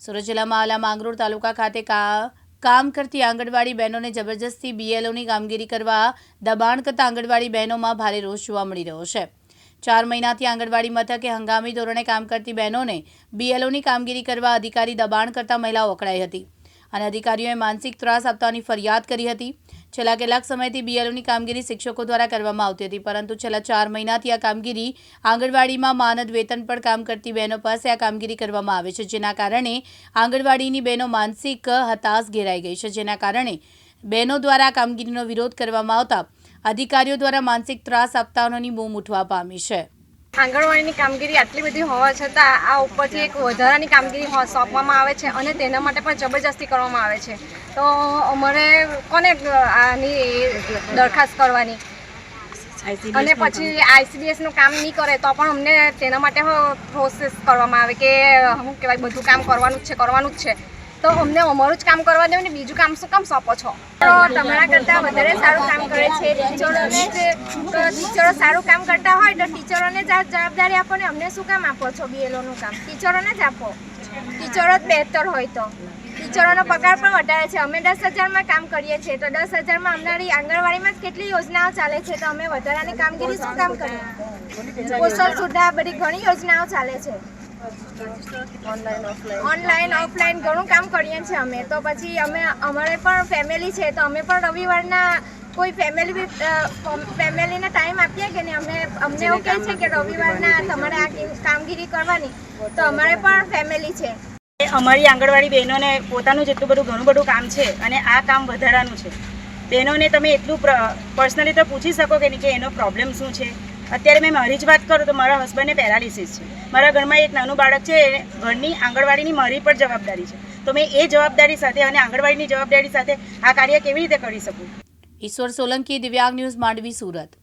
સુરત જિલ્લામાં આલા માંગરોળ તાલુકા ખાતે કામ કરતી આંગણવાડી બહેનોને જબરજસ્તી બીએલઓની કામગીરી કરવા દબાણ કરતા આંગણવાડી બહેનોમાં ભારે રોષ જોવા મળી રહ્યો છે. ચાર મહિનાથી આંગણવાડી મથકે હંગામી ધોરણે કામ કરતી બહેનોને બીએલઓની કામગીરી કરવા અધિકારી દબાણ કરતા મહિલાઓ અકળાઈ હતી. અને અધિકારીઓએ માનસિક ત્રાસ આપતાની ફરિયાદ કરી હતી. છેલ્લા કેટલાક સમયથી બીએલઓની કામગીરી શિક્ષકો દ્વારા કરવામાં આવતી હતી, પરંતુ છેલ્લા ચાર મહિનાથી આ કામગીરી આંગણવાડીમાં માનદ વેતન પર કામ કરતી બહેનો પાસે આ કામગીરી કરવામાં આવે છે, જેના કારણે આંગણવાડીની બહેનો માનસિક હતાશ ઘેરાઈ ગઈ છે, જેના કારણે બહેનો દ્વારા આ કામગીરીનો વિરોધ કરવામાં આવતા અધિકારીઓ દ્વારા માનસિક ત્રાસ આપતાઓની બૂમ ઉઠવા પામી છે. આંગણવાડીની કામગીરી આટલી બધી હોવા છતાં આ ઉપરથી એક વધારાની કામગીરી સોંપવામાં આવે છે અને તેના માટે પણ જબરજસ્તી કરવામાં આવે છે. તો અમારે કોને આની દરખાસ્ત કરવાની? અને પછી આઈસીડીએસનું કામ નહીં કરે તો પણ અમને તેના માટે પ્રોસેસ કરવામાં આવે કે શું કહેવાય બધું કામ કરવાનું જ છે કરવાનું જ છે. તો અમને અમારું જ કામ કરવા દેવું ને બીજું કામ શું કામ સોંપો છો? તો તમારા કરતાં વધારે સારું કામ કરે છે. ટીચરોને જ ટીચરો સારું કામ કરતા હોય તો ટીચરોને જ જવાબદારી આપો ને અમને શું કામ આપો છો બીએલઓનું કામ? ટીચરોને જ આપો. ટીચરો જ બહેતર હોય તો. ટીચરોનો પગાર પણ વધારે છે. અમે દસ હજારમાં કામ કરીએ છીએ. તો દસ હજારમાં અમારી આંગણવાડીમાં જ કેટલી યોજનાઓ ચાલે છે? તો અમે વધારાની કામગીરી શું કામ કરીએ? પોષણ સુધા બધી ઘણી યોજનાઓ ચાલે છે. ઓનલાઈન ઓફલાઈન ઘણું કામ કરીએ છીએ અમે. તો પછી અમે અમારે પણ ફેમિલી છે તો અમે પણ રવિવારના કોઈ ફેમિલી ફેમિલીને ટાઈમ આપીએ કે નહીં? અમે અમને એવું કહે છે કે રવિવારના તમારે આ કામગીરી કરવાની. તો અમારે પણ ફેમિલી છે. અમારી આંગણવાડી બહેનોને પોતાનું જેટલું બધું ઘણું બધું કામ છે અને આ કામ વધારાનું છે. બહેનોને તમે એટલું પર્સનલી તો પૂછી શકો કે નહીં કે એનો પ્રોબ્લેમ શું છે? અત્યારે મેં મારી જ વાત કરું તો મારા હસબન્ડને પેરાલિસિસ છે. મારા ઘરમાં એક નાનું બાળક છે ઘરની આંગણવાડીની મારી પણ જવાબદારી છે. તો મેં એ જવાબદારી સાથે અને આંગણવાડીની જવાબદારી સાથે આ કાર્ય કેવી રીતે કરી શકું? ઈશ્વર સોલંકી દિવ્યાંગ ન્યૂઝ માંડવી, સુરત.